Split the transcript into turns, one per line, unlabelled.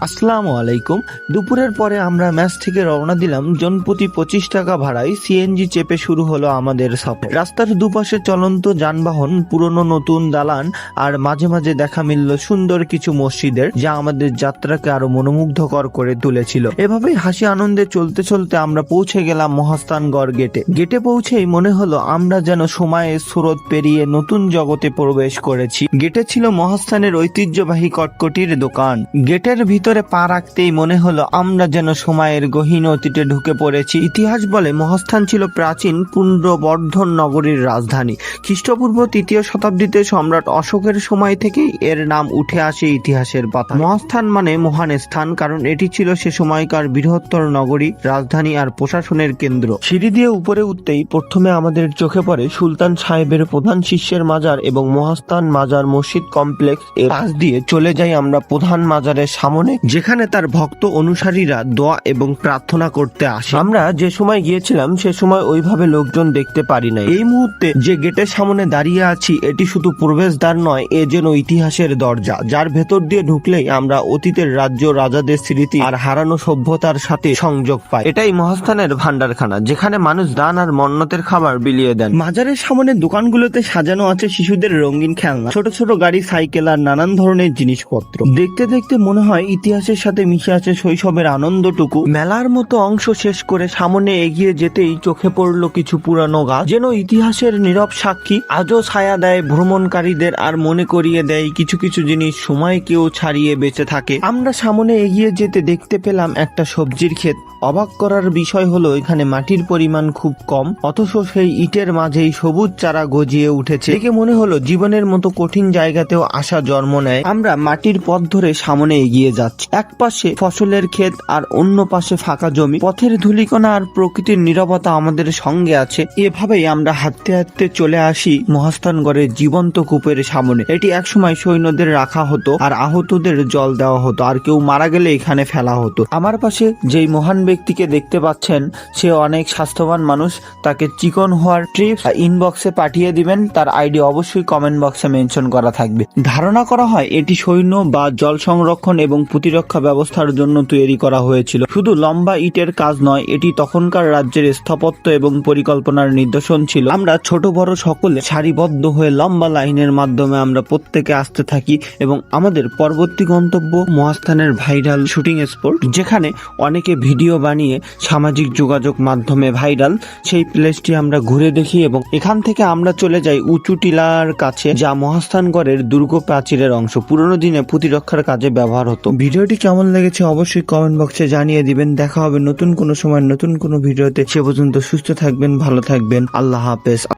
আসসালামু আলাইকুম। দুপুরের পরে আমরা ম্যাচ থেকে রওনা দিলাম। জনপ্রতি পঁচিশ টাকা ভাড়ায় সিএনজি চেপে শুরু হলো আমাদের সফর রাস্তার দুপাশে চলন্ত যানবাহন, পুরনো নতুন দালান আর মাঝে মাঝে দেখা মিলল সুন্দর কিছু মসজিদের যা আমাদের যাত্রাকে আরও মনোমুগ্ধকর করে তুলেছিল। এভাবেই হাসি আনন্দে চলতে চলতে আমরা পৌঁছে গেলাম মহাস্থানগড় গেটে। গেটে পৌঁছেই মনে হলো আমরা যেন সময়ের স্রোত পেরিয়ে নতুন জগতে প্রবেশ করেছি। গেটে ছিল মহাস্থানের ঐতিহ্যবাহী কটকটির দোকান। গেটের ভিতরে পা রাখতেই মনে হলো, আমরা যেন সময়ের গহীন অতীতে ঢুকে পড়েছি। ইতিহাস বলে, মহাস্থান ছিল প্রাচীন পুণ্ডবর্ধন নগরীর রাজধানী। খ্রিস্টপূর্ব তৃতীয় শতাব্দীতে সম্রাট অশোকের সময় থেকেই এর নাম উঠে আসে ইতিহাসের পাতা মহাস্থান মানে মহান স্থান, কারণ এটি ছিল সে সময়কার বৃহত্তর নগরী, রাজধানী আর প্রশাসনের কেন্দ্র। সিঁড়ি দিয়ে উপরে উঠতেই প্রথমে আমাদের চোখে পড়ে সুলতান সাহেবের প্রধান শিষ্যের মাজার এবং মহাস্থান মাজার মসজিদ কমপ্লেক্স। এর পাশ দিয়ে চলে যাই আমরা প্রধান মাজারের সামনে। যেখানে তার ভক্ত অনুসারীরা দোয়া এবং প্রার্থনা করতে আসে। আমরা যে সময় গিয়েছিলাম সে সময় ওইভাবে লোকজন দেখতে পারি না এই মুহূর্তে যে গেটের সামনে দাঁড়িয়ে আছি এটি শুধু প্রবেশদ্বার নয় এ যেন ইতিহাসের দরজা যার ভেতর দিয়ে ঢুকলেই আমরা অতীতের রাজ্য রাজাদের স্মৃতি আর হারানো সভ্যতার সাথে সংযোগ পাই। এটাই মহাস্থানের ভান্ডারখানা যেখানে মানুষ দান আর মন্নতের খাবার বিলিয়ে দেন। মাজারের সামনে দোকানগুলোতে সাজানো আছে শিশুদের রঙিন খেলনা ছোট ছোট গাড়ি সাইকেল আর নানান ধরনের জিনিসপত্র। দেখতে দেখতে মনে হয় ইতিহাসের সাথে মিশে আছে শৈশবের আনন্দটুকু। মেলার মতো অংশ শেষ করে সামনে এগিয়ে যেতেই চোখে পড়ল কিছু পুরানো গাছ, যেন ইতিহাসের নীরব সাক্ষী। আজও ছায়া দেয় ভ্রমণকারীদের আর মনে করিয়ে দেয় কিছু কিছু জিনিস সময়কেও ছাড়িয়ে বেঁচে থাকে। আমরা সামনে এগিয়ে যেতে দেখতে পেলাম একটা সবজির ক্ষেত। অবাক করার বিষয় হলো, এখানে মাটির পরিমাণ খুব কম, অথচ সেই ইটের মাঝেই সবুজ চারা গজিয়ে উঠেছে। দেখে মনে হলো, জীবনের মতো কঠিন জায়গাতেও আশা জন্ম নেয়। আমরা মাটির পথ ধরে সামনে এগিয়ে যাচ্ছি। এক পাশে ফসলের ক্ষেত আর অন্য পাশে ফাঁকা জমি। পথের ধুলিকণা আর প্রকৃতির নীরবতা আমাদের সঙ্গে আছে। এভাবেই আমরা হাঁটতে হাঁটতে চলে আসি মহাস্থানগড়ের জীবন্ত কূপের সামনে। এটি একসময় সৈন্যদের রাখা হতো আর আহতদের জল দেওয়া হতো। আর কেউ মারা গেলে এখানে ফেলা হতো। আমার পাশে যেই মহান ব্যক্তিকে দেখতে পাচ্ছেন, সে অনেক স্বাস্থ্যবান মানুষ। তাকে চিকন হওয়ার ট্রিপস ইনবক্সে পাঠিয়ে দিবেন। তার আইডি অবশ্যই কমেন্ট বক্সে মেনশন করা থাকবে। ধারণা করা হয়, এটি সৈন্য বা জল সংরক্ষণ এবং প্রতিরক্ষা ব্যবস্থার জন্য তৈরি করা হয়েছিল। শুধু লম্বা ইটের কাজ নয়, এটি তখনকার রাজ্যের স্থাপত্য এবং পরিকল্পনার নিদর্শন ছিল। আমরা ছোট বড় সকলে সারিবদ্ধ হয়ে লম্বা লাইনের মাধ্যমে আমরা প্রত্যেকে আসতে থাকি এবং আমাদের পরবর্তী গন্তব্য মহাস্থানের ভাইরাল শুটিং স্পট, যেখানে অনেকে ভিডিও বানিয়ে সামাজিক যোগাযোগ মাধ্যমে ভাইরাল। সেই প্লেসটি আমরা ঘুরে দেখি এবং এখান থেকে আমরা চলে যাই উঁচু টিলার কাছে, যা মহাস্থানগড়ের দুর্গ প্রাচীরের অংশ। পুরনো দিনে প্রতিরক্ষার কাজে ব্যবহার হতো। ভিডিওটি কেমন লেগেছে অবশ্যই কমেন্ট বক্সে জানিয়ে দিবেন। দেখা হবে নতুন কোনো সময় নতুন কোনো ভিডিওতে। সে পর্যন্ত সুস্থ থাকবেন, ভালো থাকবেন। আল্লাহ হাফেজ।